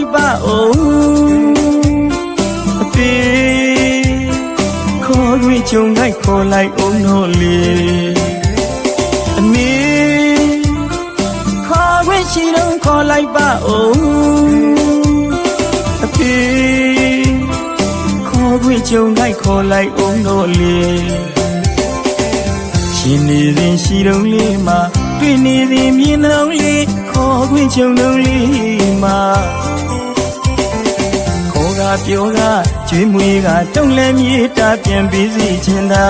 လိုက်ပါဦးအဖေခေါ်ခွင့်ကြုံလိုက်ခေါ်လိုက်အောင်တော့လေအမေခေါ်ခွင့်ရှိတော့ခေါ်လိုက်ပါဦးအဖေခေါ်ခွင့်ကြုံလိုက်ခေါ်လိုက်အောင်တော့လေရှင်နေစဉ်ရှိတော့လေးမှာတွေ့နေသည်မြင်တော့လေးခေါ်ခွင့်ကြုံတော့လေးမှာခေါ်က ပြောကကျွေးမွေးကတုံးလဲမြေတာပြန်ပြီးစီချင်တာ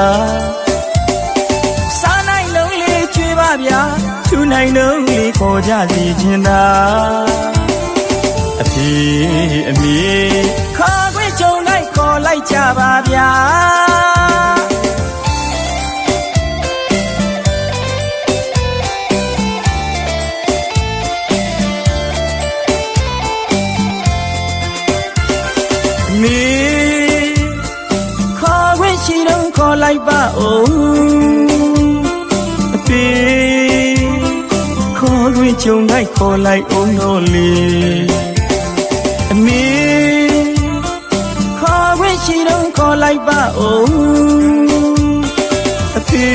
စားနိုင်လုံးလေးကျွေးပါဗျာထူနိုင်လုံးလေးခေါ်ကြစီချင်တာအဖေအမေ လိုက်ပါဦးအဖေခေါ်ခွင့်ကြုံလိုက်ခေါ်လိုက်အောင်တော့လေအမေခေါ်ခွင့်ရှိတော့ခေါ်လိုက်ပါဦးအဖေ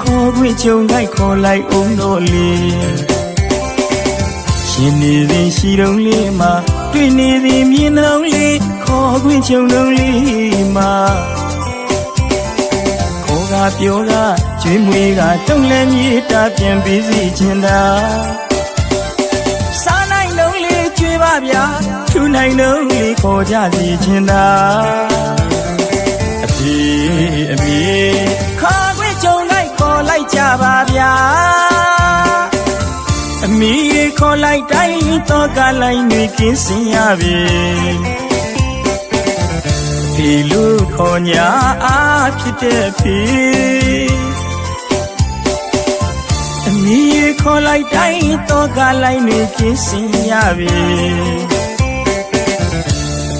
ခေါ်ခွင့်ကြုံလိုက်ခေါ်လိုက်အောင်တော့လေရှင်နေစဉ်ရှိတုံးလေးမှာတွေ့နေသည်မြင်တုံးလေးခေါ်ခွင့်ချုံတုံးလေးမှာခေါ်က ပြောကကျွေးမွေးကတုံးလဲမြေတာပြန်ပြီးစီချင်တာစားနိုင်တုံးလေးကျွေးပါဗျာထူနိုင်တုံးလေးခေါ်ကြစီချင်တာအဖေအမေခေါ်ခွင့်ချုံလိုက်ခေါ်လိုက်ကြပါဗျာအမီခေါ်လိုက်တိုင်းတော့ကလိုက်နေကင်းစင်ရပြီဒီ လူခေါ်ညာအားဖြစ်တဲ့ဖေအမီခေါ်လိုက်တိုင်းတော့ကလိုက်နေကင်းစင်ရပြီ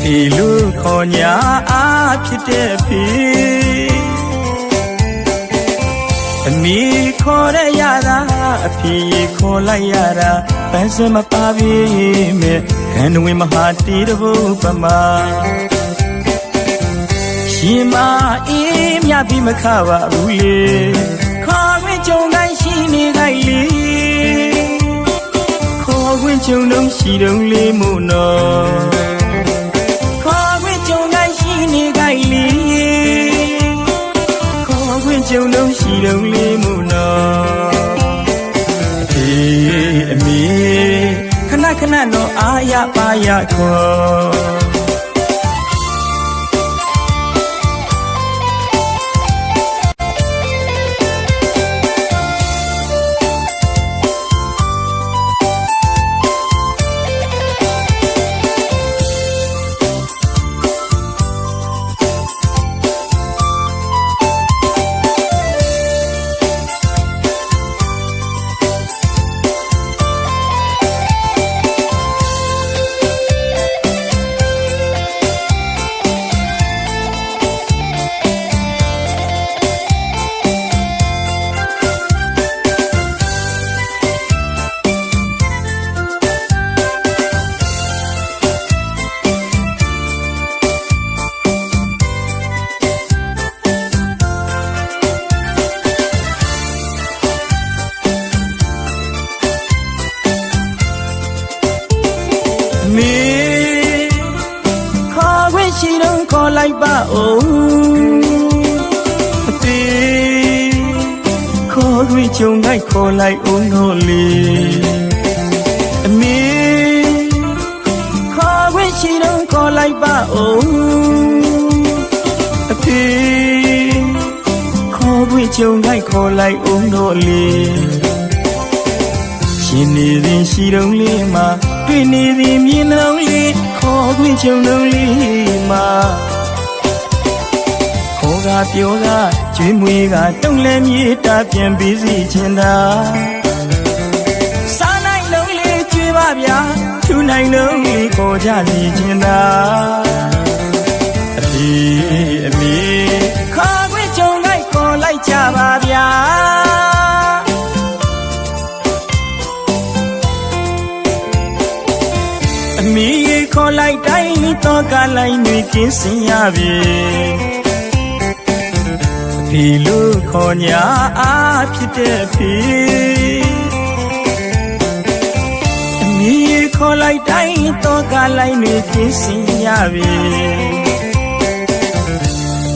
ဒီလူခေါ်ညာအားဖြစ်တဲ့ဖေအမီခေါ်ရရတာအဖေခေါ်လိုက်ရတာပန်းစမပါပြီမဲ့ခန္ဓဝင်မဟာတီတဘုပမာ ရှင်မအေးမြပြီမခပါဘူးလေခေါ်ဝင်ကြုံတိုင်းရှိနေကြလေခေါ်ဝင်ကြုံတော့ရှိတော့လေးမို့နော်ခေါ်ဝင်ကြုံတိုင်းရှိနေကြလေခေါ်ခွင့်ကြုံလုံးရှိတုံးလေးမှုနော်အေးအမေခဏခဏတော့အာရပါရခေါ် င့်ရှိတော့ခေါ်လိုက်ပါဦးအဖေခေါ်ခွင့်ကြုံလိုက်ခေါ်လိုက်အောင်တော့လေအမေခေါ်ခွင့်ရှိတော့ခေါ်လိုက်ပါဦးအဖေခေါ်ခွင့်ကြုံလိုက်ခေါ်လိုက်အောင်တော့လေ ရှင်နေစဉ်ရှိတုံးလေးမှာတွေ့နေသည်မြင်တုံးလေးခေါ်ခွင့်ချုံတုံးလေးမှာခေါ်ကပြောကကျွေးမွေးကတုံးလဲမြေတာပြန်ပြီးစီချင်တာစားနိုင်လုံးလေးကျွေးပါဗျာထူနိုင်လုံးလေးခေါ်ကြစီချင်တာအဖေအမေခေါ်ခွင့်ချုံလိုက်ခေါ်လိုက်ကြပါ တော့ကလိုက်တွေကင်းစင်ရပြီဖီလူခေါ်ညာအားဖြစ်တဲ့ဖီအမီခေါ်လိုက်တိုင်းတော့ကလိုက်တွေကင်းစင်ရပြီ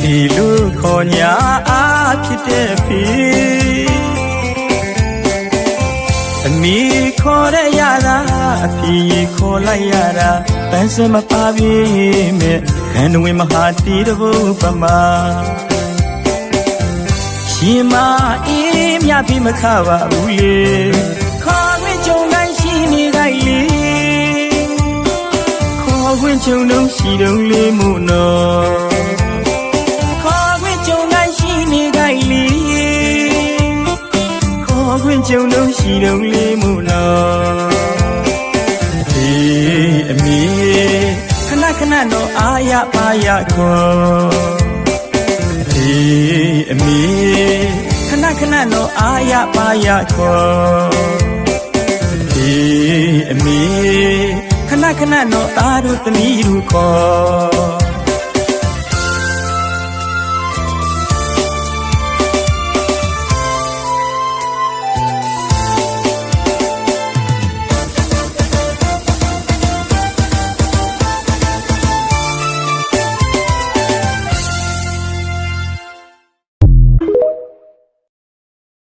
ဖီလူခေါ်ညာအားဖြစ်တဲ့ဖီအ မီခေါ်တဲ့ရတာအဖီခေါ်လိုက်ရတာပန်းစမပါပြီမဲ့ခန္ဓဝင်မဟာတီတဘုပမာရှင်မအေးမြပြီမခပါဘူးလေခေါ်ဝင်ကြုံတိုင်းရှိနေတိုင်းလေခေါ်ဝင်ကြုံတော့ရှိတော့လေမှုနော် ဝင်ကြုံတော့ရှိတော့လေမှုနော်ဒီအမီခဏခဏတော့အာရပါရခေါ်ဒီအမီခဏခဏတော့အာရပါရခေါ်ဒီအမီခဏခဏတော့သားတို့သမီးတို့ခေါ်